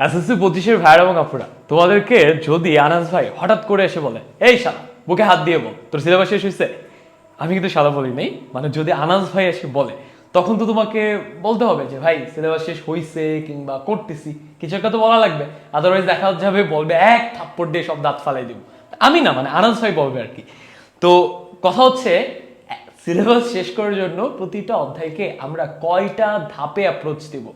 SSC পঁচিশের ভাইয়ের এবং আপুরা, তোমাদেরকে যদি আনাস ভাই হঠাৎ করে এসে বলে, এই শালা, বুকে হাত দিয়ে বল, তোর সিলেবাস শেষ হয়েছে আমি কিন্তু সাদা বলি নেই মানে যদি আনাস ভাই এসে বলে, তখন তো তোমাকে বলতে হবে যে, ভাই সিলেবাস শেষ হয়েছে কিংবা করতেছি। কিছু একটা তো বলা লাগবে আদারওয়াইজ দেখা যাবে বলবে, এক থাপ্পড় দিয়ে সব দাঁত ফালাই দিব। আমি না মানে আনাস ভাই বলবে আর কি। তো কথা হচ্ছে সিলেবাস শেষ করার জন্য প্রতিটা অধ্যায়কে আমরা কয়টা ধাপে অ্যাপ্রোচ দিব?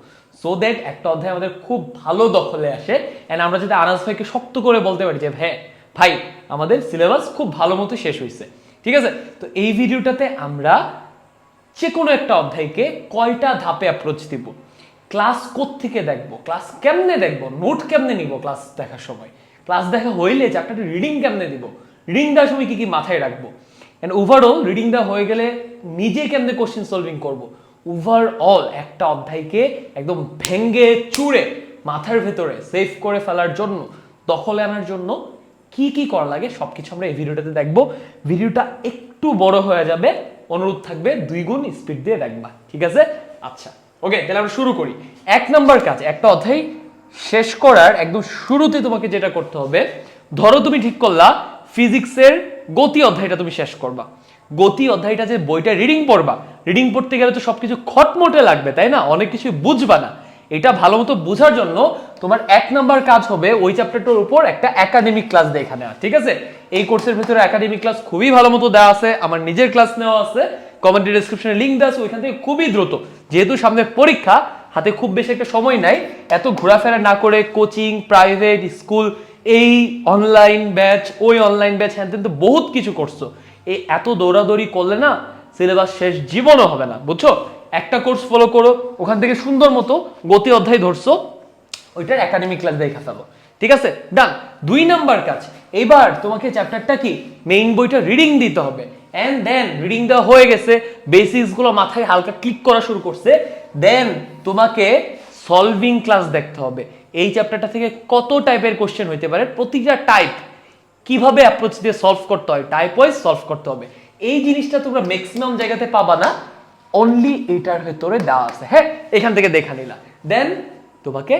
সো দ্যাট একটা অধ্যায় আমাদের খুব ভালো দখলে আসে অ্যান্ড আমরা যদি আনাস ভাইকে শক্ত করে বলতে পারি যে হ্যাঁ ভাই, আমাদের সিলেবাস খুব ভালো মতো শেষ হয়েছে ঠিক আছে? তো এই ভিডিওটাতে আমরা যে কোনো একটা অধ্যায়কে কয়টা ধাপে অ্যাপ্রোচ দিব? ক্লাস থেকে দেখব? ক্লাস কেমনে দেখব? নোট কেমনে নিব ক্লাস দেখার সময়? ক্লাস দেখা হইলে চ্যাপ্টারটা রিডিং কেমনে দিব? রিডিং দেওয়ার সময় কি কি মাথায় রাখব? অ্যান্ড ওভারঅল রিডিং দেওয়া হয়ে গেলে নিজে কেমনে কোশ্চেন সলভিং করব? ওভারঅল একটা অধ্যায়কে একদম ভেঙ্গে চুড়ে মাথার ভেতরে সেভ করে ফেলার জন্য, দখলে আনার জন্য কি কি করা লাগে সবকিছু আমরা এই ভিডিওটাতে দেখব। ভিডিওটা একটু বড় হয়ে যাবে, অনুরোধ থাকবে দুই গুণ স্পিড দিয়ে দেখবা, ঠিক আছে? আচ্ছা ওকে তাহলে আমরা শুরু করি। এক নাম্বার কাজ, একটা অধ্যায় শেষ করার একদম শুরুতে তোমাকে যেটা করতে হবে, ধরো তুমি ঠিক করলা ফিজিক্সের গতি অধ্যায়টা তুমি শেষ করবা। গতি অধ্যায়টা যে বইটা রিডিং পড়বা রিডিং পড়তে গেলে তো সবকিছু খটমটে লাগবে, তাই না? অনেক কিছু বুঝবা না। এটা ভালো মতো বোঝার জন্য তোমার এক নাম্বার কাজ হবে ওই চ্যাপ্টারটার উপর একটা একাডেমিক ক্লাস দেখা নেওয়া ঠিক আছে? এই কোর্সের ভিতরে একাডেমিক ক্লাস খুবই ভালো মতো দেওয়া আছে, আমার নিজের ক্লাস নেওয়া আছে। কমেন্ট ডিসক্রিপশনে লিঙ্ক দেওয়া আছে, ওইখান থেকে খুবই দ্রুত। যেহেতু সামনে পরীক্ষা, হাতে খুব বেশি একটা সময় নাই, এত ঘোরাফেরা না করে কোচিং প্রাইভেট স্কুল এই অনলাইন ব্যাচ ওই অনলাইন ব্যাচ হ্যান বহুত কিছু করছ। এই এত দৌড়াদৌড়ি করলে না সিলেবাস শেষ জীবনও হবে না, বুঝছ? একটা কোর্স ফলো করো, ওখান থেকে সুন্দর মতো গতি অধ্যায় ধরছো, ওইটার একাডেমিক ক্লাস দেখে ফেলো। ঠিক আছে? ডান দুই নাম্বার কাজ। এবার তোমাকে চ্যাপ্টারটা কি? মেইন বইটা রিডিং দিতে হবে। অ্যান্ড দেন রিডিং দেওয়া হয়ে গেছে বেসিক্সগুলো মাথায় হালকা ক্লিক করা শুরু করছে। দেন তোমাকে সলভিং ক্লাস দেখতে হবে। এই চ্যাপ্টারটা থেকে কত টাইপের কোশ্চেন হইতে পারে? প্রতিটা টাইপ কীভাবে অ্যাপ্রোচ দিয়ে সলভ করতে হয় টাইপ ওয়াইজ সলভ করতে হবে। এই জিনিসটা তোমরা ম্যাক্সিমাম জায়গাতে পাবা না অনলি এটার ভেতরে দেওয়া আছে। হ্যাঁ এখান থেকে দেখা নিলা। দেন তোমাকে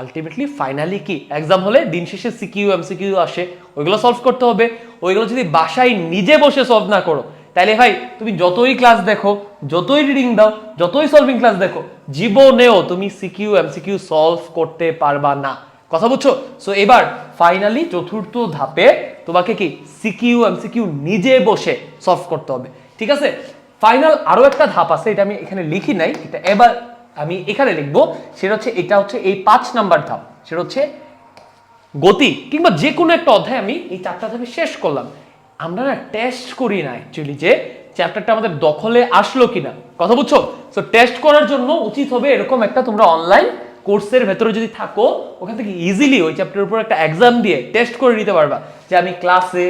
আলটিমেটলি ফাইনালি কি? এক্সাম হলে দিন শেষে সিকিউ এমসিকিউ আসে, ওইগুলো সলভ করতে হবে। ওইগুলো যদি বাসায় নিজে বসে সলভ না করো তাহলে ভাই, তুমি যতই ক্লাস দেখো, যতই রিডিং দাও, যতই সলভিং ক্লাস দেখো, জীবনেও তুমি সিকিউ এমসিকিউ সলভ করতে পারবা না। কথা বুঝছ? সো এবার ফাইনালি চতুর্থ ধাপে তোমাকে কি সিকিউ এমসিকিউ নিজে বসে সলভ করতে হবে। ঠিক আছে? ফাইনাল আরও একটা ধাপ আছে, এটা আমি এখানে লিখি নাই, এটা এবার আমি এখানে লিখব। সেটা হচ্ছে, এটা হচ্ছে এই পাঁচ নাম্বার ধাপ। সেটা হচ্ছে গতি, কিংবা যে কোনো একটা অধ্যায় আমি এই চারটা ধাপে শেষ করলাম। আমরা না টেস্ট করি না অ্যাকচুয়ালি যে চ্যাপ্টারটা আমাদের দখলে আসলো কিনা। কথা বুঝছ? সো টেস্ট করার জন্য উচিত হবে এরকম একটা তোমরা অনলাইন কোর্সের ভেতরে যদি থাকো, ওখান থেকে ইজিলি ওই চ্যাপ্টারের উপর একটা এক্সাম দিয়ে টেস্ট করে নিতে পারবা যে আমি ক্লাসে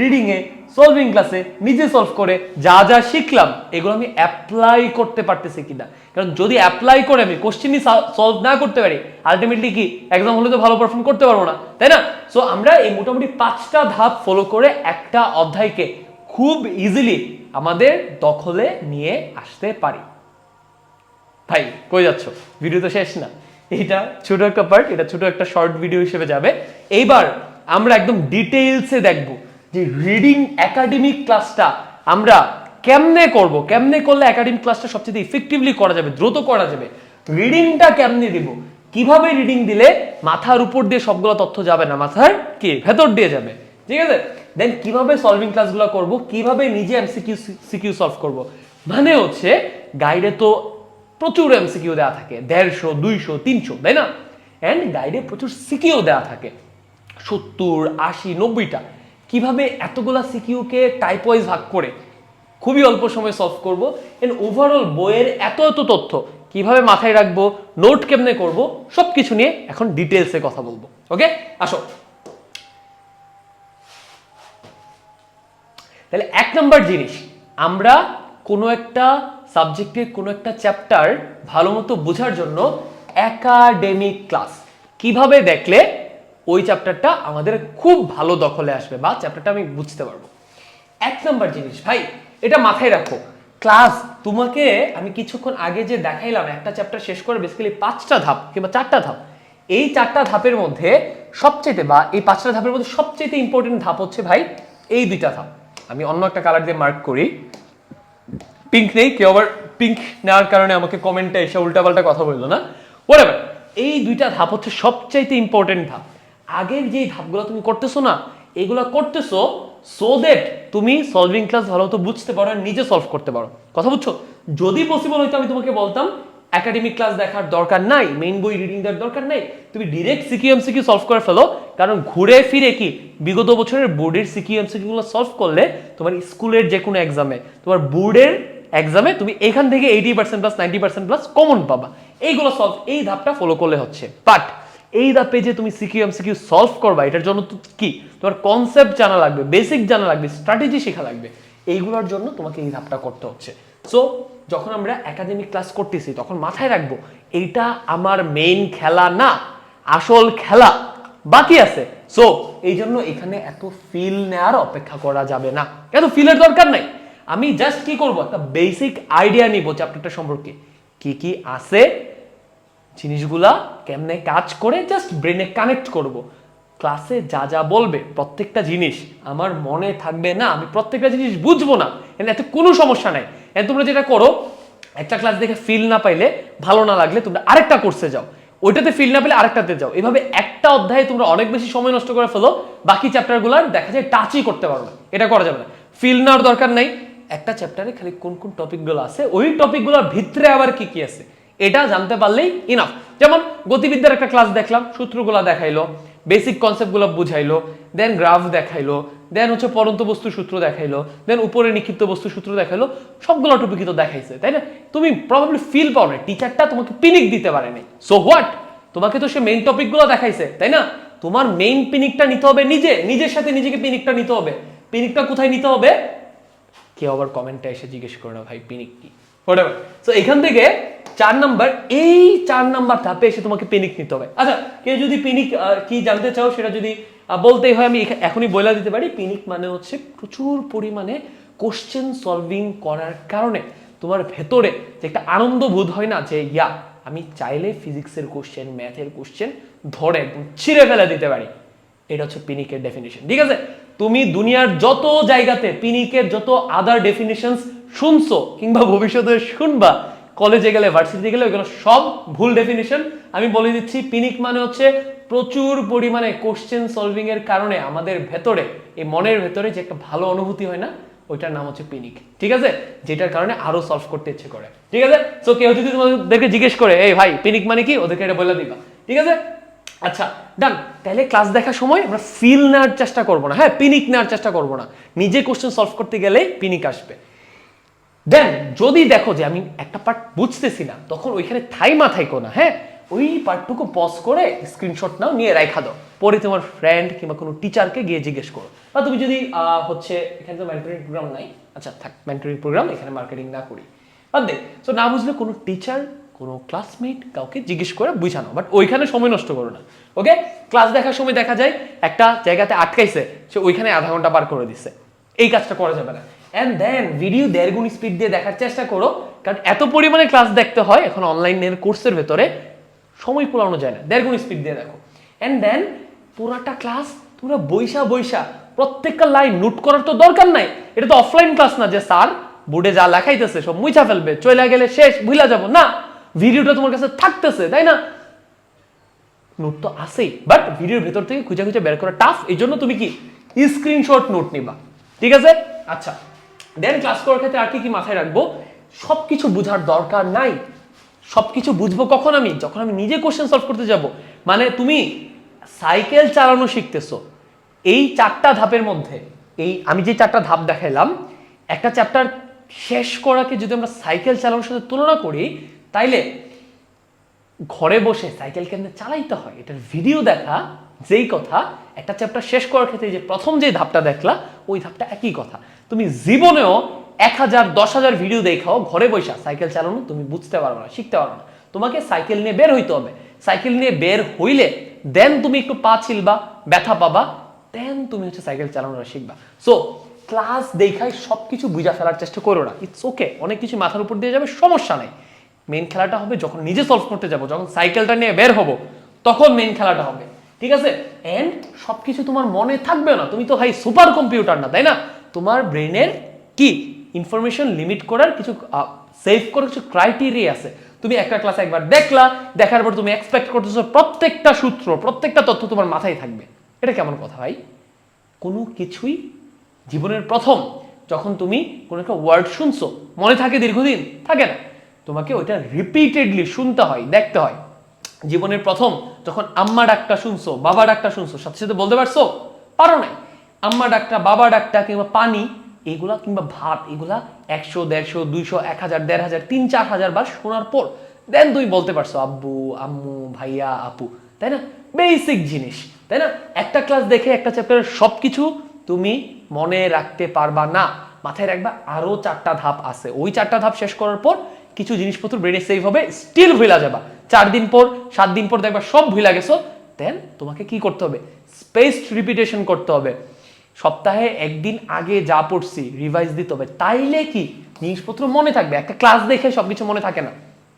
রিডিংয়ে সলভিং ক্লাসে নিজে সলভ করে যা যা শিখলাম, এগুলো আমি অ্যাপ্লাই করতে পারতেছি কিনা। কারণ যদি অ্যাপ্লাই করে আমি কোশ্চেনই সলভ না করতে পারি আলটিমেটলি কি এক্সাম হলে তো ভালো পারফর্ম করতে পারব না, তাই না? সো আমরা এই মোটামুটি পাঁচটা ধাপ ফলো করে একটা অধ্যায়কে খুব ইজিলি আমাদের দখলে নিয়ে আসতে পারি। ভাই, কই যাচ্ছ? ভিডিও তো শেষ না। এটা ছোট একটা পার্ট এটা ছোট একটা শর্ট ভিডিও হিসেবে যাবে। এইবার আমরা একদম ডিটেইলসে দেখব যে রিডিং একাডেমিক ক্লাসটা আমরা কেমনে করব, কেমনে করলে একাডেমিক ক্লাসটা সবচেয়ে ইফেক্টিভলি করা যাবে, দ্রুত করা যাবে রিডিংটা কেমনে দিব, কীভাবে রিডিং দিলে মাথার উপর দিয়ে সবগুলো তথ্য যাবে না, মাথার কি, ভেতর দিয়ে যাবে। ঠিক আছে? দেন কীভাবে সলভিং ক্লাসগুলো করব, কীভাবে নিজে এমসিকিউ সিকিউ সলভ করব। মানে হচ্ছে গাইডে তো প্রচুর এমসিকিউ দেওয়া থাকে, দেড়শো, দুইশো, তিনশো, তাই না? অ্যান্ড গাইডে প্রচুর সিকিউ দেওয়া থাকে। সত্তর, আশি, নব্বইটা। কীভাবে এতগুলা সিকিউকে টাইপ ওয়াইজ ভাগ করে খুবই অল্প সময় সলভ করব? এন্ড ওভারঅল বইয়ের এত এত তথ্য, কীভাবে মাথায় রাখব নোট কেমনে করব সব কিছু নিয়ে এখন ডিটেলসে কথা বলব। ওকে আসো। তাহলে এক নম্বর জিনিস, আমরা কোনো একটা সাবজেক্টের কোনো একটা চ্যাপ্টার ভালো মতো বোঝার জন্য একাডেমিক ক্লাস কীভাবে দেখলে ওই চ্যাপ্টারটা আমাদের খুব ভালো দখলে আসবে বা চ্যাপ্টারটা আমি বুঝতে পারব? এক নম্বর জিনিস, ভাই, এটা মাথায় রাখো। ক্লাস তোমাকে আমি কিছুক্ষণ আগে যে দেখাইলাম, একটা চ্যাপ্টার শেষ করে বেসিক্যালি পাঁচটা ধাপ কিংবা চারটা ধাপ, এই চারটা ধাপের মধ্যে সবচেয়ে বা এই পাঁচটা ধাপের মধ্যে সবচেয়ে ইম্পর্টেন্ট ধাপ হচ্ছে ভাই, এই দুইটা ধাপ। আমি অন্য একটা কালার দিয়ে মার্ক করি। পিঙ্ক নেই, কেউ আবার পিঙ্ক নেওয়ার কারণে আমাকে কমেন্টে এসে উল্টাপাল্টা কথা বলল না। ওরে এই দুইটা ধাপ হচ্ছে সবচাইতে ইম্পর্টেন্ট ধাপ। আগের যে ধাপগুলো তুমি করতেছো না, এগুলো করতেছো সো দ্যাট তুমি সলভিং ক্লাস ভালো মতো বুঝতে পারো নিজে সলভ করতে পারো। কথা বুঝছ? যদি পসিবল হইতো আমি তোমাকে বলতাম একাডেমিক ক্লাস দেখার দরকার নাই মেইন বই রিডিং দেওয়ার দরকার নাই, তুমি ডিরেক্ট সিকিউ এমসিকিউ সলভ করে ফেলো। কারণ ঘুরে ফিরে কি, বিগত বছরের বোর্ডের সিকিউ এমসিকিউ গুলো সলভ করলে তোমার স্কুলের যে কোনো এক্সামে তোমার বোর্ডের এক্সামে তুমি এখান থেকে eighty percent plus ninety percent plus common পাবা। এইগুলো সলভ এই ধাপটা ফলো করলে হচ্ছে। বাট এই ধাপে যে তুমি সিকিউ এমসিকিউ সলভ করবা, এটার জন্য কি? তোমার কনসেপ্ট জানা লাগবে বেসিক জানা লাগবে স্ট্র্যাটেজি শেখা লাগবে। এইগুলোর জন্য তোমাকে এই ধাপটা করতে হচ্ছে। সো যখন আমরা একাডেমিক ক্লাস করতেছি, তখন মাথায় রাখব, এইটা আমার মেইন খেলা না, আসল খেলা। বাকি আছে। সো এই জন্য এখানে এত ফিল নেওয়ার অপেক্ষা করা যাবে না। এত ফিলের দরকার নাই। আমি জাস্ট কি করব? একটা বেসিক আইডিয়া নিব চ্যাপ্টারটা সম্পর্কে। কি কি আছে? জিনিসগুলা কেমনে কাজ করে? জাস্ট ব্রেনে কানেক্ট করব। ক্লাসে যা যা বলবে, প্রত্যেকটা জিনিস আমার মনে থাকবে না, আমি প্রত্যেকটা জিনিস বুঝব না। এত কোনো সমস্যা নাই। তোমরা যেটা করো, একটা ক্লাস দেখে ফিল না পাইলে, ভালো না লাগলে তোমরা আরেকটা কোর্সে যাও। ওইটাতে ফিল না পেলে আরেকটাতে যাও। এভাবে একটা অধ্যায়ে তোমরা অনেক বেশি সময় নষ্ট করে ফেলো, বাকি চ্যাপ্টারগুলো দেখা যায় টাচই করতে পারো না। এটা করা যাবে না। ফিল নেওয়ার দরকার নাই। একটা চ্যাপ্টারে খালি কোন কোন টপিকগুলো আছে, ওই টপিকগুলোর ভিতরে আবার কি কি আছে? এটা জানতে পারলেই ইনাফ যেমন গতিবিদ্যার একটা ক্লাস দেখলাম, সূত্রগুলো দেখাইলো বেসিক কনসেপ্টগুলো বুঝাইলো দেন গ্রাফ দেখাইলো দেন হচ্ছে পরন্ত বস্তু সূত্র দেখাইলো দেন উপরে নিক্ষিপ্ত বস্তু সূত্র দেখাইলো, সবগুলো টপিকই তো দেখাইছে, তাই না? তুমি প্রবাবলি ফিল পাও না টিচারটা তোমাকে পিনিক দিতে পারেনি সো হোয়াট তোমাকে তো সে মেইন টপিকগুলো দেখাইছে, তাই না? তোমার মেইন পিনিকটা নিতে হবে নিজে, নিজের সাথে নিজেকে পিনিকটা নিতে হবে। পিনিকটা কোথায় নিতে হবে? কেউ আবার কমেন্টে এসে জিজ্ঞেস করে না ভাই পিনিক কি? সো এখান থেকে চার নাম্বার এই চার নাম্বার ধাপে এসে তোমাকে পিনিক নিতে হবে। আচ্ছা কেউ যদি পিনিক কি জানতে চাও সেটা যদি বলতেই হয় আমি এখনই বলে দিতে পারি। পিনিক মানে হচ্ছে প্রচুর পরিমাণে কোশ্চেন সলভিং করার কারণে তোমার ভেতরে যে একটা আনন্দ বোধ হয় না যে ইয়া আমি চাইলে ফিজিক্সের কোশ্চেন ম্যাথের কোশ্চেন ধরে ছিঁড়ে ফেলে দিতে পারি। এটা হচ্ছে পিনিকের ডেফিনিশন ঠিক আছে? তুমি দুনিয়ার যত জায়গাতে পিনিকের যত আদার ডেফিনিশনস শুনছো কিংবা ভবিষ্যতে শুনবা কলেজে গেলে ভার্সিটিতে গেলে, ওইগুলো সব ভুল ডেফিনিশন আমি বলে দিচ্ছি, পিনিক মানে হচ্ছে প্রচুর পরিমাণে কোশ্চেন সলভিং এর কারণে আমাদের ভেতরে, এই মনের ভেতরে যে একটা ভালো অনুভূতি হয় না, ওইটার নাম হচ্ছে পিনিক। ঠিক আছে? যেটার কারণে আরও সলভ করতে ইচ্ছে করে। ঠিক আছে? তো কেউ যদি তোমাদেরকে জিজ্ঞেস করে, এই ভাই, পিনিক মানে কি? ওদেরকে এটা বলে দিবা। ঠিক আছে? আচ্ছা ডান তাহলে ক্লাস দেখার সময় আমরা ফিল নেওয়ার চেষ্টা করব না। হ্যাঁ পিনিক নেওয়ার চেষ্টা করব না। নিজে কোশ্চেন সলভ করতে গেলে পিনিক আসবে। দেন যদি দেখো যে আমি একটা পার্ট বুঝতেছি না, তখন ওইখানে থাই মাথায় না হ্যাঁ? ওই পার্টটুকু পজ করে স্ক্রিনশট নাও, নিয়ে রাখা দাও। পরে তোমার ফ্রেন্ড কিংবা কোনো টিচারকে গিয়ে জিজ্ঞেস করো। বা তুমি যদি হচ্ছে, এখানে তো মেন্টরিং প্রোগ্রাম নাই। আচ্ছা থাক মেন্টরিং প্রোগ্রাম এখানে মার্কেটিং না করি। বাদ দে। তো না বুঝলে কোনো টিচার কোনো ক্লাসমেট কাউকে জিজ্ঞেস করে বুঝানো বাট ওইখানে সময় নষ্ট করো না। ওকে ক্লাস দেখার সময় দেখা যায়, একটা জায়গাতে আটকাইছে, সে ওইখানে আধা ঘণ্টা পার করে দিচ্ছে এই কাজটা করা যাবে না। অ্যান্ড দেন ভিডিও দেড় গুণ স্পিড দিয়ে দেখার চেষ্টা করো, কারণ এত পরিমাণে ক্লাস দেখতে হয়, এখন অনলাইনের কোর্সের ভেতরে সময় কুলানো যায় না। দেড় গুণ স্পিড দিয়ে দেখো। অ্যান্ড দেন পুরাটা ক্লাস তোমরা বৈশা বৈশা, প্রত্যেকটা লাইন নোট করার তো দরকার নাই। এটা তো অফলাইন ক্লাস না যে, স্যার বোর্ডে যা লেখাইতেছে সব মুছা ফেলবে চলে গেলে শেষ ভুলা যাব। না। ভিডিওটা তোমার কাছে থাকতেছে, তাই না? নোট তো আসেই বাট ভিডিওর ভেতর থেকে খুঁজে খুঁজে বের করা টাফ এই জন্য তুমি কি স্ক্রিনশট নোট নিবা, ঠিক আছে? আচ্ছা দেন ক্লাস করার ক্ষেত্রে আর কি কি মাথায় রাখব? সবকিছু বোঝার দরকার নাই। সবকিছু বুঝব কখন আমি? যখন আমি নিজে কোশ্চেন সলভ করতে যাব। মানে তুমি সাইকেল চালানো শিখতেছো। এই চারটা ধাপের মধ্যে, এই আমি যে চারটা ধাপ দেখাইলাম, একটা চ্যাপ্টার শেষ করাকে যদি আমরা সাইকেল চালানোর সাথে তুলনা করি তাইলে ঘরে বসে সাইকেল কেমনে চালাইতে হয়, এটার ভিডিও দেখা, যেই কথা, একটা চ্যাপ্টার শেষ করার ক্ষেত্রে যে প্রথম যে ধাপটা দেখলা, ওই ধাপটা একই কথা। তুমি জীবনেও এক হাজার, দশ হাজার ভিডিও দেখাও, ঘরে বসে সাইকেল চালানো, তুমি বুঝতে পারবে না, শিখতে পারবে না। তোমাকে সাইকেল নিয়ে বের হইতে হবে। সাইকেল নিয়ে বের হইলে দেন তুমি একটু পা ছিলবা, ব্যথা পাবা দেন তুমি হচ্ছে সাইকেল চালানোটা শিখবা। সো ক্লাস দেখাই সব কিছু বুঝা ফেলার চেষ্টা করো না। ইটস ওকে অনেক কিছু মাথার উপর দিয়ে যাবে, সমস্যা নেই। মেন খেলাটা হবে যখন নিজে সলভ করতে যাব, যখন সাইকেলটা নিয়ে বের হব, তখন মেইন খেলাটা হবে। ঠিক আছে? এন্ড সবকিছু তোমার মনে থাকবে না। তুমি তো ভাই সুপার কম্পিউটার না, তাই না? তোমার ব্রেনের কি? ইনফরমেশন লিমিট করার কিছু সেভ করার কিছু ক্রাইটেরিয়া আছে। তুমি একটা ক্লাস একবার দেখলা, দেখার পর তুমি এক্সপেক্ট করতেছো প্রত্যেকটা সূত্র, প্রত্যেকটা তথ্য তোমার মাথায় থাকবে। এটা কেমন কথা ভাই? কোনো কিছুই জীবনের প্রথম যখন তুমি কোনো একটা ওয়ার্ড শুনছো, মনে থাকে দীর্ঘদিন, থাকে না। তোমাকে ওইটা রিপিটেডলি শুনতে হয়, দেখতে হয়। জীবনের প্রথম যখন আম্মা ডাকটা শুনছো, বাবা ডাকটা শুনছো, সাথে সাথে বলতে পারছ, পারো নাই? আম্মা ডাকটা, বাবা ডাকটা কিংবা পানি, এগুলা কিংবা ভাত, এগুলা একশো, দেড়শো, দুইশো, এক হাজার, দেড় হাজার, তিন, চার হাজার বার শোনার পর দেন তুমি বলতে পারছ, আব্বু, আম্মু, ভাইয়া, আপু, তাই না? বেসিক জিনিস, তাই না? একটা ক্লাস দেখে একটা চ্যাপ্টারের সব কিছু তুমি মনে রাখতে পারবা না। মাথায় রাখবা, আরও চারটা ধাপ আছে। ওই চারটা ধাপ শেষ করার পর কিছু জিনিসপত্র ব্রেনে সেভ হবে স্টিল ভুলা যাবা। চার দিন পর, সাত দিন পর দেখবা সব ভুলা গেছো দেন তোমাকে কি করতে হবে? স্পেসড রিপিটেশন করতে হবে। সপ্তাহে একদিন আগে যা পড়ছি রিভাইজ দিতে হবে। তাইলে কি? জিনিসপত্র মনে থাকবে। একটা ক্লাস দেখে সবকিছু মনে থাকে না।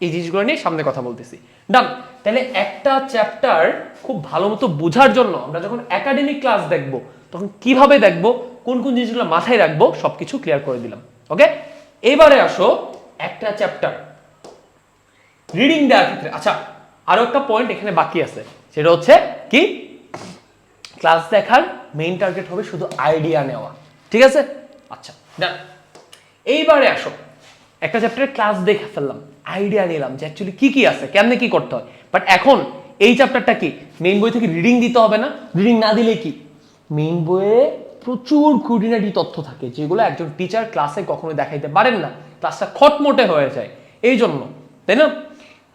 এই জিনিসগুলো নিয়ে সামনে কথা বলতেছি। ডান তাহলে একটা চ্যাপ্টার খুব ভালো মতো বোঝার জন্য আমরা যখন একাডেমিক ক্লাস দেখব, তখন কীভাবে দেখব, কোন কোন জিনিসগুলো মাথায় রাখব, সবকিছু ক্লিয়ার করে দিলাম। ওকে এবারে আসো একটা চ্যাপ্টার রিডিং দেওয়ার ক্ষেত্রে আচ্ছা আরও একটা পয়েন্ট এখানে বাকি আছে। সেটা হচ্ছে কি? ক্লাস দেখার মেইন টার্গেট হবে শুধু আইডিয়া নেওয়া। ঠিক আছে? আচ্ছা ডান এইবারে আসো। একটা চ্যাপ্টারে ক্লাস দেখে ফেললাম আইডিয়া নিলাম যে অ্যাকচুয়ালি কি কি আছে, কেমনে কি করতে হয়। বাট এখন এই চ্যাপ্টারটা কি? মেইন বই থেকে রিডিং দিতে হবে না? রিডিং না দিলে কি? মেইন বইয়ে প্রচুর খুঁটিনাটি তথ্য থাকে, যেগুলো একজন টিচার ক্লাসে কখনো দেখাইতে পারেন না। ক্লাসটা খটমটে হয়ে যায়। এই জন্য তাই না?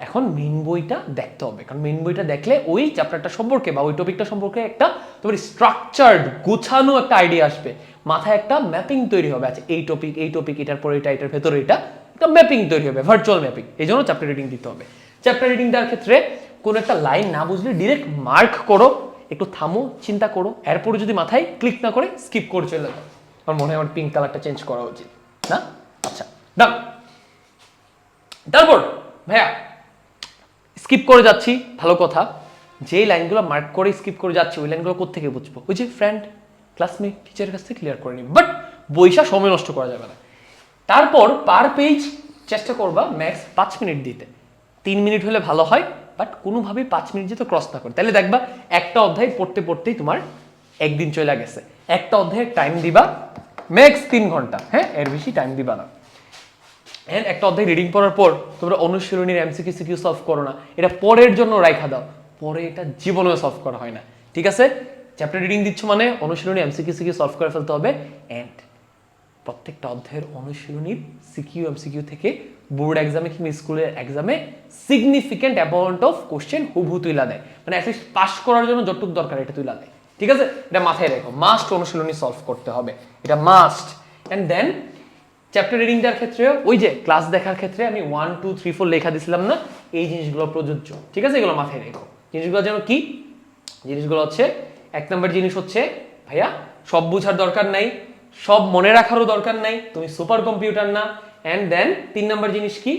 এখন মেন বইটা দেখতে হবে। কারণ মেন বইটা দেখলে ওই চ্যাপ্টারটা সম্পর্কে বা ওই টপিকটা সম্পর্কে একটা তোমার স্ট্রাকচার্ড গোছানো একটা আইডিয়া আসবে। মাথায় একটা ম্যাপিং তৈরি হবে। আচ্ছা এই টপিক এই টপিক এটার পরে এটা, এটার ভেতরে এটা একটা ম্যাপিং তৈরি হবে ভার্চুয়াল ম্যাপিং এই জন্য চ্যাপ্টার রিডিং দিতে হবে। চ্যাপ্টার রিডিং দেওয়ার ক্ষেত্রে কোনো একটা লাইন না বুঝলে ডিরেক্ট মার্ক করো, একটু থামো, চিন্তা করো। এরপরে যদি মাথায় ক্লিক না করে স্কিপ করে চলে যাও। আমার মনে হয় আমার পিঙ্ক কালারটা চেঞ্জ করা উচিত। না? ডান তারপর ভাইয়া স্কিপ করে যাচ্ছি, ভালো কথা। যে লাইনগুলো মার্ক করে স্কিপ করে যাচ্ছি, ওই লাইনগুলো কোথেকে বুঝব? ওই যে ফ্রেন্ড ক্লাসমেট টিচারের কাছ থেকে ক্লিয়ার করে নিবি। বাট বইসা সময় নষ্ট করা যাবে না। তারপর পার পেজ চেষ্টা করবা ম্যাক্স পাঁচ মিনিট দিতে। তিন মিনিট হলে ভালো হয় বাট কোনোভাবেই পাঁচ মিনিট যেতে ক্রস না করে। তাহলে দেখবা একটা অধ্যায় পড়তে পড়তেই তোমার একদিন চলে গেছে। একটা অধ্যায়ের টাইম দিবা ম্যাক্স তিন ঘণ্টা। হ্যাঁ এর বেশি টাইম দিবা না। এন্ড একটা অধ্যায় রিডিং পড়ার পর তোমরা অনুশীলনীর এমসিকিউ সিকিউ সলভ করো না। এটা পরের জন্য রাইখা দাও। পরে এটা জীবনেও সলভ করা হয় না। ঠিক আছে? চ্যাপ্টার রিডিং দিচ্ছ মানে অনুশীলনী এমসিকিউ সিকিউ সলভ করে ফেলতে হবে। এন্ড প্রত্যেকটা অধ্যায়ের অনুশীলনীর সিকিউ এমসিকিউ থেকে বোর্ড এক্সামে কিংবা স্কুলের এক্সামে সিগনিফিকেন্ট অ্যামাউন্ট অফ কোশ্চেন হুবহু তুইলা দেয়। মানে অ্যাটলিস্ট পাস করার জন্য যতটুকু দরকার এটা তুইলা দেয়। ঠিক আছে? এটা মাথায় রেখো। মাস্ট অনুশীলনী সলভ করতে হবে। এটা must and then chapter reading দেওয়ার ক্ষেত্রে ওই যে ক্লাস দেখার ক্ষেত্রে আমি ওয়ান টু থ্রি ফোর লেখা দিছিলাম না, এই জিনিসগুলো প্রযোজ্য। ঠিক আছে? এগুলো মাথায় রেখো। জিনিসগুলো যেন কি? জিনিসগুলো হচ্ছে, এক নম্বর জিনিস হচ্ছে, ভাইয়া, সব বোঝার দরকার নাই, সব মনে রাখারও দরকার নাই, তুমি সুপার কম্পিউটার না অ্যান্ড দেন তিন নম্বর জিনিস কি?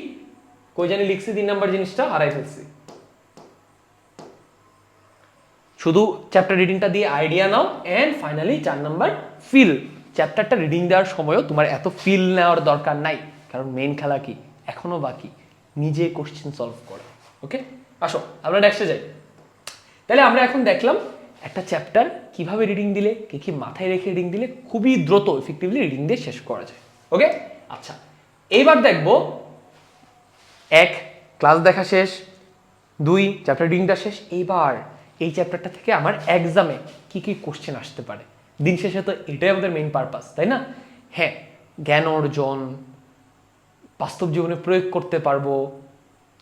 কই জানি লিখছি তিন নম্বর জিনিসটা, হারাই ফেলছি। শুধু চ্যাপ্টার রিডিংটা দিয়ে আইডিয়া নাও অ্যান্ড ফাইনালি চার নাম্বার ফিল চ্যাপ্টারটা রিডিং দেওয়ার সময়ও তোমার এত ফিল নেওয়ার দরকার নাই। কারণ মেন খেলা কি? এখনও বাকি। নিজে কোশ্চেন সলভ করা। ওকে আসো, আমরা নেক্সটে যাই। তাহলে আমরা এখন দেখলাম একটা চ্যাপ্টার কীভাবে রিডিং দিলে, কি কি মাথায় রেখে রিডিং দিলে খুবই দ্রুত এফেক্টিভলি রিডিং দিয়ে শেষ করা যায়। ওকে আচ্ছা এইবার দেখব, এক ক্লাস দেখা শেষ। দুই চ্যাপ্টার রিডিংটা শেষ। এইবার এই চ্যাপ্টারটা থেকে আমার এক্সামে কি কি কোশ্চেন আসতে পারে? দিন শেষে তো এটাই আমাদের মেইন পারপাস তাই না? হ্যাঁ জ্ঞান অর্জন, বাস্তব জীবনে প্রয়োগ করতে পারব,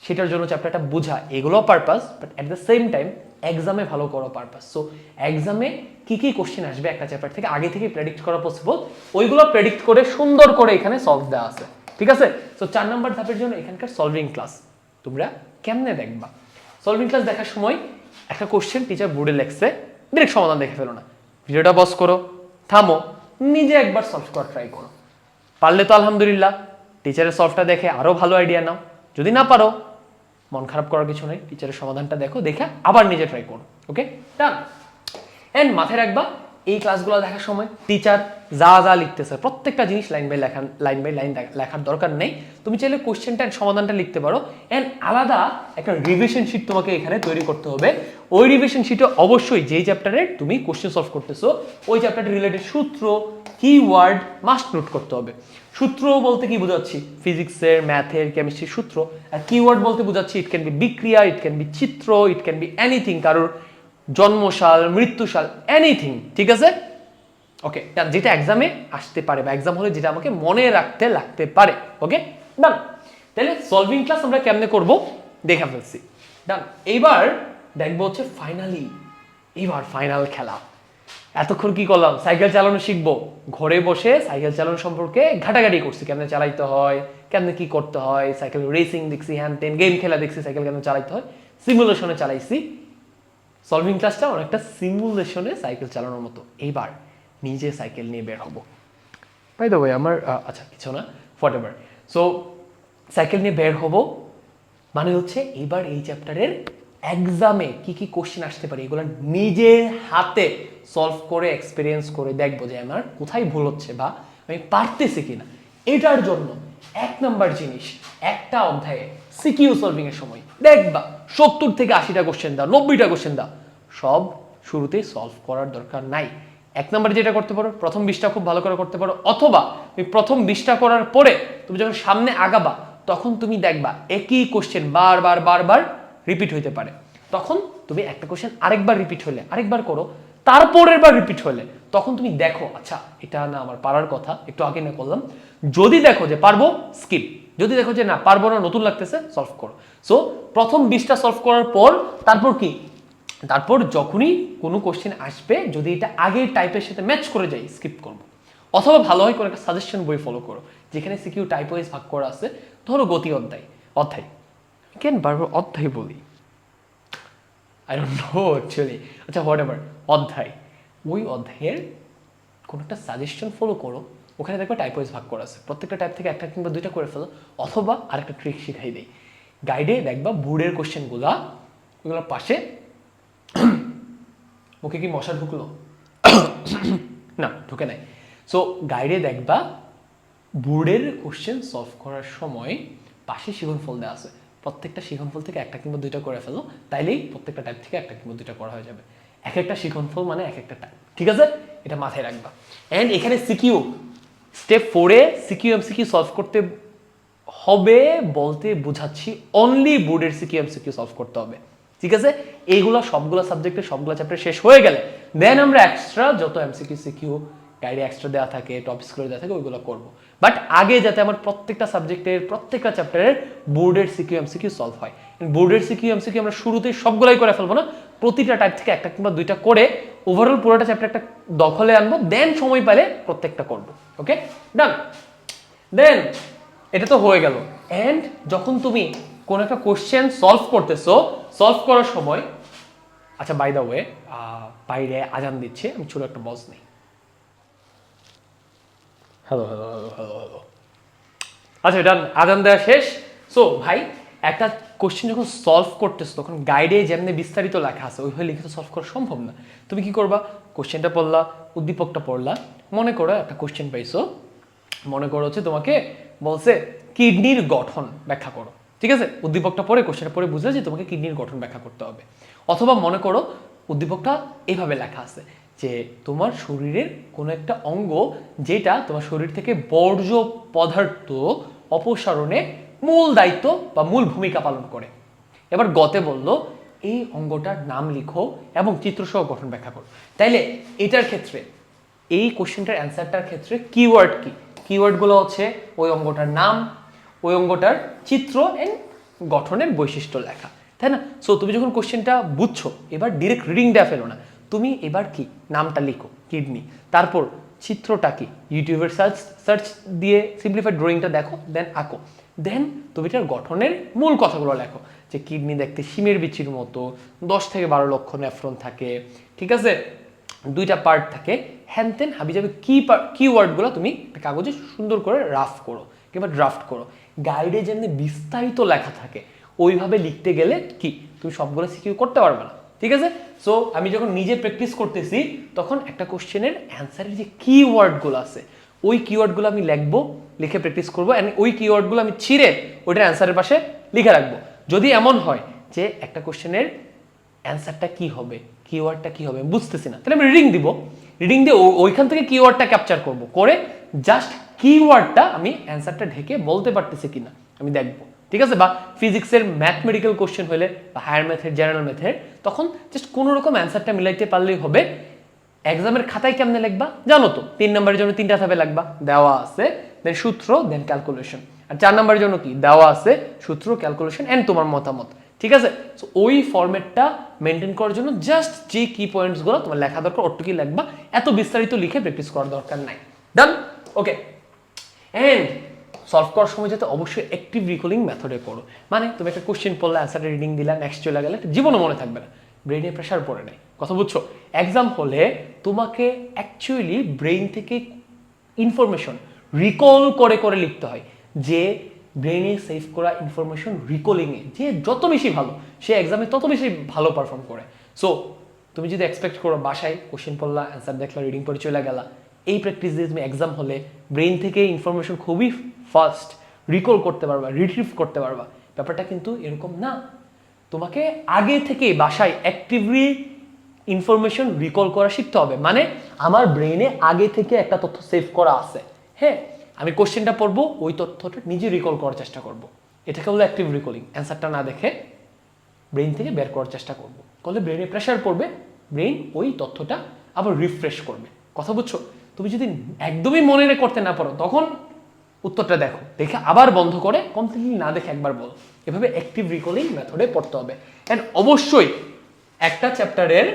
সেটার জন্য চ্যাপ্টারটা বোঝা এগুলো purpose but at the same time এক্সামে ভালো করা পারপাস সো এক্সামে কি কি কোশ্চেন আসবে একটা চ্যাপ্টার থেকে আগে থেকে প্রেডিক্ট করা পসিবল ওইগুলো প্রেডিক্ট করে, সুন্দর করে এখানে সলভ দেওয়া আছে, ঠিক আছে? সো চার নম্বর ধাপের জন্য এখানকার সলভিং ক্লাস তোমরা কেমনে দেখবা? সলভিং ক্লাস দেখার সময় একটা কোশ্চেন টিচার বোর্ডে লেখছে ডিরেক্ট সমাধান দেখে ফেলো না। ভিডিওটা বস করো। থামো, নিজে একবার সলভ করা ট্রাই করো। পারলে তো আলহামদুলিল্লাহ টিচারের সলভটা দেখে আরও ভালো আইডিয়া নাও। যদি না পারো, মন খারাপ করার কিছু নেই টিচারের সমাধানটা দেখো, দেখে আবার নিজে ট্রাই করো। ওকে ডান অ্যান্ড মাথায় রাখবা এই ক্লাসগুলো দেখার সময় টিচার যা যা লিখতেছে, প্রত্যেকটা জিনিস লাইন বাই লেখা লাইন বাই লাইন লেখার দরকার নেই। তুমি চাইলে কোশ্চেনটা সমাধানটা লিখতে পারো। অ্যান্ড আলাদা একটা রিভিশন শিট তোমাকে এখানে তৈরি করতে হবে। ওই রিভিশন শিটে অবশ্যই যেই চ্যাপ্টারে তুমি কোশ্চেন সলভ করতেছো, ওই চ্যাপ্টারের রিলেটেড সূত্র কিওয়ার্ড মাস্ট নোট করতে হবে। সূত্র বলতে কি বোঝাচ্ছি? ফিজিক্সের ম্যাথের কেমিস্ট্রির সূত্র। আর কিওয়ার্ড বলতে বোঝাচ্ছি ইট ক্যান বি বিক্রিয়া ইট ক্যান বি চিত্র ইট ক্যান বি এনিথিং কারোর জন্মসাল, মৃত্যুসাল এনিথিং ঠিক আছে? ওকে যেটা এক্সামে আসতে পারে বা এক্সাম হলে যেটা আমাকে মনে রাখতে লাগতে পারে ওকে ডান তাহলে সলভিং ক্লাস আমরা কেমনে করব? দেখা ফেলছি। ডান এইবার দেখব হচ্ছে ফাইনালি এইবার ফাইনাল খেলা। এতক্ষণ কি করলাম? সাইকেল চালানো শিখব। ঘরে বসে সাইকেল চালানো সম্পর্কে ঘাটাঘাটি করছি, কেমনে চালাইতে হয়, কেমনে কি করতে হয়, সাইকেল রেসিং দেখছি হ্যান তেন গেম খেলা দেখছি, সাইকেল কেমন চালাইতে হয় সিমুলেশনে চালাইছি। সলভিং ক্লাসটা অনেকটা সিমুলেশনে সাইকেল চালানোর মতো। এবার নিজে সাইকেল নিয়ে বের হব। বাই দ্য ওয়ে আমার আচ্ছা কিছু না হোয়াট এভার সো সাইকেল নিয়ে বের হব মানে হচ্ছে এবার এই চ্যাপ্টারের এক্সামে কি কি কোশ্চেন আসতে পারে, এগুলো নিজে হাতে সলভ করে এক্সপিরিয়েন্স করে দেখব যে আমার কোথায় ভুল হচ্ছে বা আমি পারতেছি কিনা। এটার জন্য এক নাম্বার জিনিস, একটা অধ্যায়ে সিকিউ সলভিং এর সময়। দেখবা, সত্তর থেকে আশিটা কোশ্চেন দাও, নব্বইটা কোশ্চেন দাও। সব শুরুতে সলভ করার দরকার নাই। এক নম্বরে যেটা করতে পারো, প্রথম বিশটা খুব ভালো করে করতে পারো, অথবা তুমি প্রথম বিশটা করার পরে তুমি যখন সামনে আগাবা, তখন তুমি দেখবা একই কোশ্চেন বারবার বারবার রিপিট হইতে পারে। তখন তুমি একটা কোশ্চেন আরেকবার রিপিট হলে, আরেকবার করো, তারপরের বার রিপিট হলে, তখন তুমি দেখো আচ্ছা এটা না আমার পারার কথা, একটু আগে না করলাম। যদি দেখো যে পারব স্কিপ যদি দেখো যে না, পারব না, নতুন লাগতেছে সলভ করো। সো প্রথম বিশটা সলভ করার পর, তারপর কি? তারপর যখনই কোনো কোশ্চেন আসবে, যদি এটা আগের টাইপের সাথে ম্যাচ করে যায় স্কিপ করব। অথবা ভালো হয় কোনো একটা সাজেশন বই ফলো করো। যেখানে সিকিউ টাইপ ওয়াইজ ভাগ করা আছে, ধরো গতি অধ্যায় অধ্যায়। কেন বারবার অধ্যায় বলি? আই ডোন্ট নো অ্যাকচুয়ালি আচ্ছা হোয়াট এভার অধ্যায়। ওই অধ্যায়ের কোনো একটা সাজেশন ফলো করো ওখানে দেখবে টাইপ ওয়াইজ ভাগ করা আছে। প্রত্যেকটা টাইপ থেকে একটা কিংবা দুইটা করে ফেলো, অথবা আরেকটা ট্রিক শিখাই দেই। গাইডে দেখবা বোর্ডের কোশ্চেনগুলা ওগুলোর পাশে, মুখে কি মশা ঢুকলো? না, ঢুকে নাই। সো গাইডে দেখবা বোর্ডের কোশ্চেন সলভ করার সময় পাশে শিখনফল দেওয়া আছে। প্রত্যেকটা শিখনফল থেকে একটা কিংবা দুইটা করে ফেলো, তাইলেই প্রত্যেকটা টাইপ থেকে একটা কিংবা দুইটা করা হয়ে যাবে। এক একটা শিখনফল মানে এক একটা টাইপ ঠিক আছে? এটা মাথায় রাখবা। অ্যান্ড এখানে সিকিউ স্টেপ ফোরে সিকিউ এমসিকিউ সলভ করতে হবে বলতে বোঝাচ্ছি অনলি বোর্ডের সিকিউ এমসিকিউ সলভ করতে হবে ঠিক আছে এইগুলো সবগুলো সাবজেক্টে সবগুলো চ্যাপ্টার শেষ হয়ে গেলে দেন আমরা এক্সট্রা যত এমসিকিউ সিকিউ গাইডে এক্সট্রা দেওয়া থাকে টপিক স্কুলে দেওয়া থাকে ওইগুলো করব বাট আগে যাতে আমার প্রত্যেকটা সাবজেক্টের প্রত্যেকটা চ্যাপ্টারের বোর্ডের সিকিউ এমসিকিউ সলভ হয় বোর্ডের সিকিউ এমসিকিউ আমরা শুরুতেই সবগুলোই করে ফেলব না প্রতিটা টাইপ থেকে একটা কিংবা দুইটা করে ওভারঅল পুরোটা চ্যাপ্টার একটা দখলে আনব দেন সময় পেলে প্রত্যেকটা করব ওকে ডান দেন এটা তো হয়ে গেল। অ্যান্ড যখন তুমি কোন একটা কোশ্চেন সলভ করতেছো সলভ করার সময় আচ্ছা বাই দ্য ওয়ে বাইরে আজান দিচ্ছে, আমি ছোট একটা বস নেই। Hello hello hello hello hello আচ্ছা এটা আজান দেওয়া শেষ। সো ভাই, একটা কোশ্চেন যখন সলভ করতেছো, তখন গাইডে যেমনি বিস্তারিত লেখা আছে, ওইভাবে লিখে তো সলভ করা সম্ভব না। তুমি কি করবা? কোশ্চেনটা পড়লা, উদ্দীপকটা পড়লা। মনে করো একটা কোশ্চেন পাইছো, মনে করো হচ্ছে তোমাকে বলছে, কিডনির গঠন ব্যাখ্যা করো। ঠিক আছে? উদ্দীপকটা পড়ে কোশ্চেনটা পড়ে বুঝলে যে তোমাকে কিডনির গঠন ব্যাখ্যা করতে হবে। অথবা মনে করো, উদ্দীপকটা এইভাবে লেখা আছে যে, তোমার শরীরের কোনো একটা অঙ্গ যেটা তোমার শরীর থেকে বর্জ্য পদার্থ অপসারণে মূল দায়িত্ব বা মূল ভূমিকা পালন করে। এবার গতে বলল, এই অঙ্গটার নাম লিখো এবং চিত্রসহ গঠন ব্যাখ্যা করো। তাইলে এটার ক্ষেত্রে, এই কোশ্চেনটার অ্যান্সারটার ক্ষেত্রে কিওয়ার্ড কি? কিওয়ার্ডগুলো হচ্ছে ওই অঙ্গটার নাম, ওই অঙ্গটার চিত্র এন্ড গঠনের বৈশিষ্ট্য লেখা, তাই না? সো তুমি যখন কোশ্চেনটা বুঝছ, এবার ডিরেক্ট রিডিং দেওয়া ফেলো না। তুমি এবার কি? নামটা লিখো কিডনি তারপর চিত্রটা কি? ইউটিউবের সার্চ সার্চ দিয়ে সিম্পলিফাইড ড্রয়িংটা দেখো দেন আঁকো। দেন তুমি এটার গঠনের মূল কথাগুলো লেখো। যে কিডনি দেখতে শিমের বিচির মতো, দশ থেকে বারো লক্ষ নেফ্রন থাকে, ঠিক আছে? দুইটা পার্ট থাকে। হ্যান তেন হাবি যাবে কি কি ওয়ার্ডগুলো তুমি কাগজে সুন্দর করে রাফ করো, কিংবা ড্রাফট করো। গাইডে যেমনি বিস্তারিত লেখা থাকে, ওইভাবে লিখতে গেলে কি? তুমি সবগুলো সিকিউ করতে পারবে না, ঠিক আছে? সো আমি যখন নিজে প্র্যাকটিস করতেছি, তখন একটা কোশ্চেনের অ্যান্সারের যে কিওয়ার্ডগুলো আছে ওই কিওয়ার্ডগুলো আমি লিখব, লিখে প্র্যাকটিস করব অ্যান্ড ওই কিওয়ার্ডগুলো আমি ছিঁড়ে ওইটার অ্যান্সারের পাশে লিখে রাখব। যদি এমন হয় যে একটা কোশ্চেনের অ্যান্সারটা কি হবে কিওয়ার্ডটা কি হবে বুঝতেছি না, তাহলে আমি রিডিং দিব। রিডিং দিয়ে ওইখান থেকে কিওয়ার্ডটা ক্যাপচার করব, করে জাস্ট কিওয়ার্ডটা আমি অ্যান্সারটা ঢেকে বলতে পারতেছি কিনা, আমি দেখব। ঠিক আছে? বা ফিজিক্সের ম্যাথমেটিক্যাল কোশ্চেন হলে বা হায়ার ম্যাথের জেনারেল ম্যাথের তখন জাস্ট কোনো রকম অ্যান্সারটা মিলাইতে পারলেই হবে। এক্সামের খাতায় কেমনে লিখবা? জানো তো, তিন নম্বরের জন্য তিনটা ধাপে লাগবা দেওয়া আছে দেন সূত্র দেন ক্যালকুলেশন আর চার নম্বরের জন্য কি? দেওয়া আছে, সূত্র ক্যালকুলেশন এন্ড তোমার মতামত। ঠিক আছে? সো ওই ফরম্যাটটা মেনটেন করার জন্য জাস্ট যে কি পয়েন্টসগুলো তোমার লেখা দরকার, ওটুকুই লিখবা। এত বিস্তারিত লিখে প্র্যাকটিস করার দরকার নাই। ডান ওকে এন্ড সলভ করার সময় যাতে অবশ্যই অ্যাক্টিভ রিকলিং মেথডে করো মানে তুমি একটা কোশ্চেন পড়লে অ্যান্সার রিডিং দিলা নেক্সট চলে গেলে, জীবনও মনে থাকবে না। ব্রেনে প্রেশার পড়ে নেয় কথা বুঝছ? এক্সাম হলে তোমাকে অ্যাকচুয়ালি ব্রেইন থেকে ইনফরমেশন রিকল করে করে লিখতে হয়, যে ব্রেনে সেভ করা ইনফরমেশন রিকলিংয়ে যে যত বেশি ভালো, সে এক্সামে তত বেশি ভালো পারফর্ম করে। সো তুমি যদি এক্সপেক্ট করো বাসায় কোশ্চেন পড়লা অ্যান্সার দেখলা রিডিং পড়ে চলে গেলা, এই প্র্যাকটিস দিয়ে তুমি এক্সাম হলে ব্রেন থেকে ইনফরমেশন খুবই ফাস্ট রিকল করতে পারবা রিট্রিভ করতে পারবা। ব্যাপারটা কিন্তু এরকম না। তোমাকে আগে থেকে বাসায় অ্যাক্টিভলি ইনফরমেশন রিকল করা শিখতে হবে। মানে আমার ব্রেনে আগে থেকে একটা তথ্য সেভ করা আছে। হ্যাঁ আমি কোশ্চেনটা পড়ব, ওই তথ্যটা নিজে রিকল করার চেষ্টা করব। এটাকে বলে অ্যাক্টিভ রিকলিং অ্যান্সারটা না দেখে ব্রেন থেকে বের করার চেষ্টা করব। করলে ব্রেনে প্রেশার পড়বে ব্রেন ওই তথ্যটা আবার রিফ্রেশ করবে। কথা বুঝছ? তুমি যদি একদমই মনে করতে না পারো, তখন উত্তরটা দেখো। দেখে আবার বন্ধ করে কমপ্লিটলি না দেখে একবার বল। এভাবে অ্যাক্টিভ রিকলিং মেথডে পড়তে হবে। অ্যান্ড অবশ্যই একটা চ্যাপ্টারের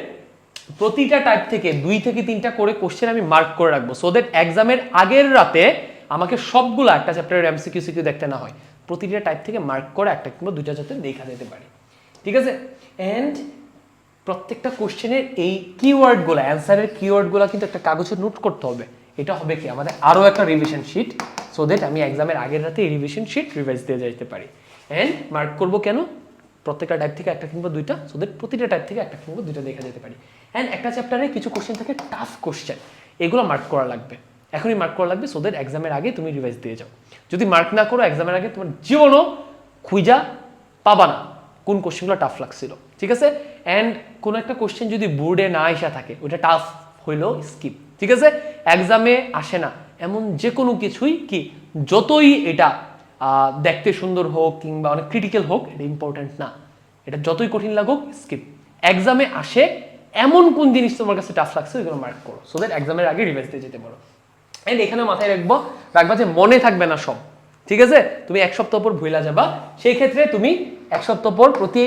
প্রতিটা টাইপ থেকে দুই থেকে তিনটা করে কোশ্চেন আমি মার্ক করে রাখব। সো দ্যাট এক্সামের আগের রাতে আমাকে সবগুলো একটা চ্যাপ্টারের এমসিকিউ সিকিউ দেখতে না হয়। প্রতিটা টাইপ থেকে মার্ক করে একটা কিংবা দুইটা যাতে দেখা যেতে পারে। ঠিক আছে? অ্যান্ড প্রত্যেকটা কোশ্চেনের এই কিওয়ার্ডগুলো অ্যান্সারের কিওয়ার্ডগুলো কিন্তু একটা কাগজে নোট করতে হবে। এটা হবে কি? আমাদের আরও একটা রিভিশন শিট সো দ্যাট আমি এক্সামের আগের রাতে এই রিভিশন শিট রিভাইজ দিয়ে যেতে পারি। অ্যান্ড মার্ক করব কেন? প্রত্যেকটা টাইপ থেকে একটা কিংবা দুইটা সো দ্যাট প্রতিটা টাইপ থেকে একটা কিংবা দুইটা দেখা যেতে পারি। অ্যান্ড একটা চ্যাপ্টারে কিছু কোশ্চেন থাকে টাফ কোশ্চেন এগুলো মার্ক করা লাগবে। এখনই মার্ক করা লাগবে সো দ্যাট এক্সামের আগে তুমি রিভাইজ দিয়ে যাও। যদি মার্ক না করো এক্সামের আগে তোমার জীবনও খুঁজা পাবা না, কোন কোশ্চেনগুলো টাফ লাগছিল। ঠিক আছে? অ্যান্ড কোনো একটা কোশ্চেন যদি বোর্ডে না আসা থাকে ওটা টাফ হইলেও স্কিপ ঠিক আছে? এক্সামে আসে না। এমন যে কোনো কিছুই কি, যতই এটা দেখতে সুন্দর হোক কিংবা অনেক ক্রিটিক্যাল হোক, এটা ইম্পর্ট্যান্ট না। এটা যতই কঠিন লাগুক স্কিপ এক্সামে আসে, এমন কোন জিনিস তোমার কাছে টাফ লাগছে, ওইগুলো মার্ক করো। সো দ্যাট এক্সামের আগে রিভাইজ দিয়ে যেতে পারো। এন্ড এখানে মাথায় রাখব, রাখবা যে মনে থাকবে না সব। ঠিক আছে? তুমি এক সপ্তাহ পর ভুলা যাবা। সেই ক্ষেত্রে তুমি এক সপ্তাহ পর প্রতি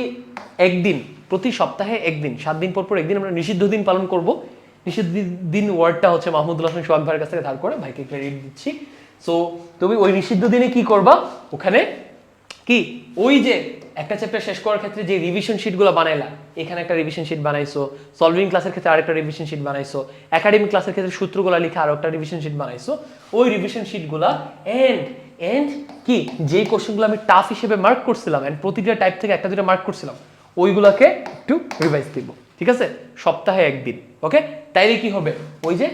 একদিন, প্রতি সপ্তাহে একদিন, সাত দিন পর পর একদিন আমরা নিষিদ্ধ দিন পালন করব। নিষিদ্ধ দিন ওয়ার্ডটা হচ্ছে মাহমুদুল হাসান সোহাগ ভাইয়ের কাছ থেকে ধার করে ভাইকে ক্রেডিট দিচ্ছি। সো তুমি ওই নিষিদ্ধ দিনে কি করবা? ওখানে কি? ওই যে একটা চ্যাপ্টার শেষ করার ক্ষেত্রে যে রিভিশন শিটগুলো বানাইলা, এখানে একটা রিভিশন শিট বানাইছো সলভিং ক্লাসের ক্ষেত্রে আরেকটা রিভিশন শিট বানাইছো একাডেমিক ক্লাসের ক্ষেত্রে সূত্রগুলো লিখে আরও একটা রিভিশন শিট বানাইছো, ওই রিভিশন শিটগুলা এন্ড এন্ড কি? যেই কোশ্চেনগুলো আমি টাফ হিসেবে মার্ক করছিলাম এন্ড প্রতিটা টাইপ থেকে একটা দুটো মার্ক করছিলাম, ওইগুলাকে একটু রিভাইজ দিব। ঠিক আছে? সপ্তাহে একদিন ওকে তাইলে কি হবে? ওই যে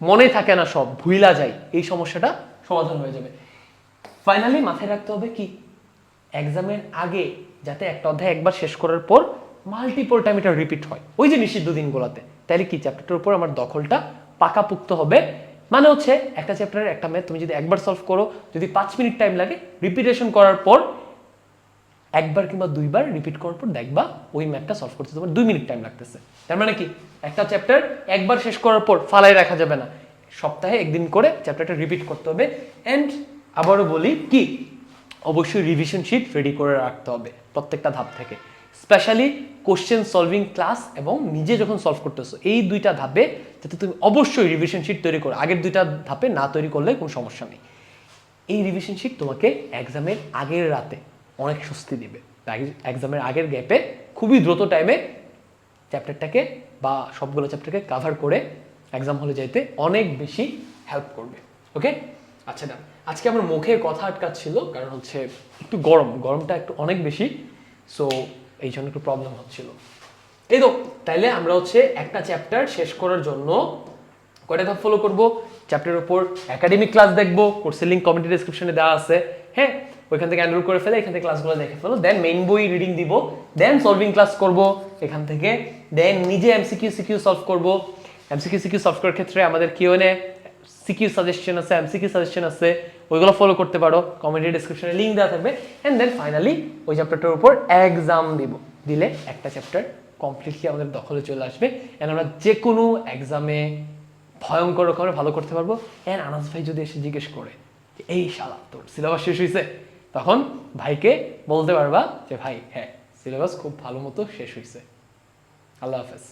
মনে থাকে না সব, ভুইলা যায়, এই সমস্যাটা সমাধান হয়ে যাবে। ফাইনালি মাথায় রাখতে হবে কি? এক্সামের আগে যাতে একটা অধ্যায় একবার শেষ করার পর মাল্টিপল টাইম এটা রিপিট হয়। ওই যে নিষিদ্ধ দিনগুলোতে। তাহলে কি চ্যাপ্টারটার উপর আমার দখলটা পাকাপুক্ত হবে? মানে হচ্ছে একটা চ্যাপ্টারের একটা ম্যাথ তুমি যদি একবার সলভ করো, যদি পাঁচ মিনিট টাইম লাগে রিপিটেশন করার পর একবার কিংবা দুইবার রিপিট করার পর দেখবা ওই ম্যাথটা সলভ করতে তোমার দুই মিনিট টাইম লাগতেছে। তার মানে কি? একটা চ্যাপ্টার একবার শেষ করার পর ফালাই রাখা যাবে না। সপ্তাহে একদিন করে চ্যাপ্টারটা রিপিট করতে হবে। অ্যান্ড আবারও বলি কি? অবশ্যই রিভিশন শিট রেডি করে রাখতে হবে প্রত্যেকটা ধাপ থেকে। স্পেশালি কোশ্চেন সলভিং ক্লাস এবং নিজে যখন সলভ করতেছো, এই দুইটা ধাপে যাতে তুমি অবশ্যই রিভিশন শিট তৈরি করো। আগের দুইটা ধাপে না তৈরি করলে কোনো সমস্যা নেই। এই রিভিশন শিট তোমাকে এক্সামের আগের রাতে অনেক স্বস্তি দিবে। এক্সামের আগের গ্যাপে খুবই দ্রুত টাইমে চ্যাপ্টারটাকে বা সবগুলো চ্যাপ্টারকে কাভার করে এক্সাম হলে যাইতে অনেক বেশি হেল্প করবে। ওকে আচ্ছা না আজকে আমার মুখে কথা আটকাচ্ছিল কারণ হচ্ছে একটু গরম। গরমটা একটু অনেক বেশি সো এই জন্য একটু প্রবলেম হচ্ছিল। এই তো, তাইলে আমরা হচ্ছে একটা চ্যাপ্টার শেষ করার জন্য কয়টা ধাপ ফলো করব? চ্যাপ্টারের উপর একাডেমিক ক্লাস দেখব কোর্সের লিঙ্ক কমেন্ট ডিসক্রিপশনে দেওয়া আছে। হ্যাঁ ওইখান থেকে এনরোল করে ফেলে, এখান থেকে ক্লাসগুলো দেখে ফেলো দেন মেইন বই রিডিং দিব দেন সলভিং ক্লাস করব এখান থেকে দেন নিজে এমসিকিউ সিকিউ সলভ করব। এমসিকিউ সিকিউ সলভ করার ক্ষেত্রে আমাদের কিউ এনে সিকিউ সাজেশন আছে এমসিকিউ সাজেশন আছে, ওইগুলো ফলো করতে পারো কমেন্টের ডিসক্রিপশনে লিঙ্ক দেওয়া থাকবে অ্যান্ড দেন ফাইনালি ওই চ্যাপ্টারটার উপর এক্সাম দিব, দিলে একটা চ্যাপ্টার কমপ্লিটলি আমাদের দখলে চলে আসবে অ্যান্ড আমরা যে কোনো এক্সামে ভয়ঙ্কর রকমের ভালো করতে পারব অ্যান্ড আনাস ভাই যদি এসে জিজ্ঞেস করে এই শালা, তোর সিলেবাস শেষ হয়েছে তখন ভাইকে বলতে পারবা যে, ভাই হ্যাঁ সিলেবাস খুব ভালো মতো শেষ হয়েছে আল্লাহ হাফেজ।